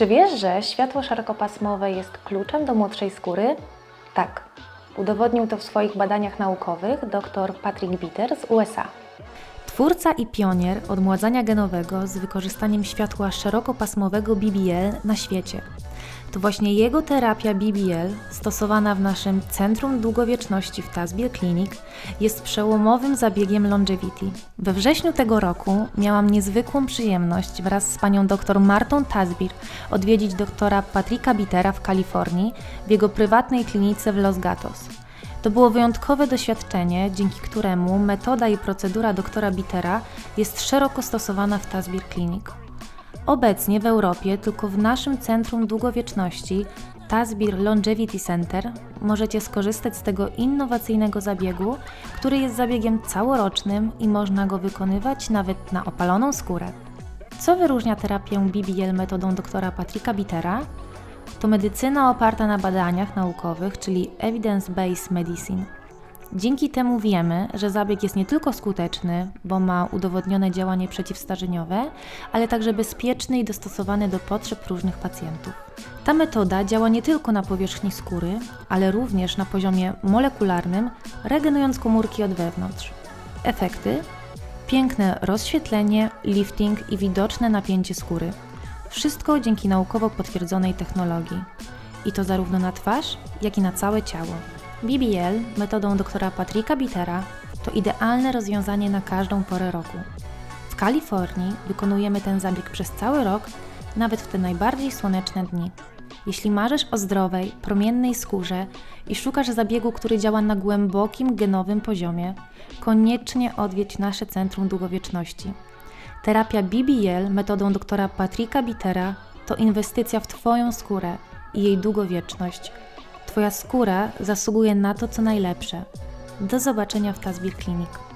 Czy wiesz, że światło szerokopasmowe jest kluczem do młodszej skóry? Tak. Udowodnił to w swoich badaniach naukowych dr Patrick Bitter z USA. Twórca i pionier odmładzania genowego z wykorzystaniem światła szerokopasmowego BBL na świecie. To właśnie jego terapia BBL, stosowana w naszym Centrum Długowieczności w Tazbir Clinic, jest przełomowym zabiegiem longevity. We wrześniu tego roku miałam niezwykłą przyjemność wraz z panią dr Martą Tazbir odwiedzić doktora Patricka Bittera w Kalifornii w jego prywatnej klinice w Los Gatos. To było wyjątkowe doświadczenie, dzięki któremu metoda i procedura doktora Bittera jest szeroko stosowana w Tazbir Clinic. Obecnie w Europie tylko w naszym Centrum Długowieczności Tazbir Longevity Center możecie skorzystać z tego innowacyjnego zabiegu, który jest zabiegiem całorocznym i można go wykonywać nawet na opaloną skórę. Co wyróżnia terapię BBL metodą doktora Patricka Bittera? To medycyna oparta na badaniach naukowych, czyli evidence-based medicine. Dzięki temu wiemy, że zabieg jest nie tylko skuteczny, bo ma udowodnione działanie przeciwstarzeniowe, ale także bezpieczny i dostosowany do potrzeb różnych pacjentów. Ta metoda działa nie tylko na powierzchni skóry, ale również na poziomie molekularnym, regenerując komórki od wewnątrz. Efekty? Piękne rozświetlenie, lifting i widoczne napięcie skóry. Wszystko dzięki naukowo potwierdzonej technologii. I to zarówno na twarz, jak i na całe ciało. BBL metodą doktora Patricka Bittera to idealne rozwiązanie na każdą porę roku. W Kalifornii wykonujemy ten zabieg przez cały rok, nawet w te najbardziej słoneczne dni. Jeśli marzysz o zdrowej, promiennej skórze i szukasz zabiegu, który działa na głębokim genowym poziomie, koniecznie odwiedź nasze Centrum Długowieczności. Terapia BBL metodą doktora Patricka Bittera to inwestycja w Twoją skórę i jej długowieczność. Twoja skóra zasługuje na to, co najlepsze. Do zobaczenia w Tazbir Clinic.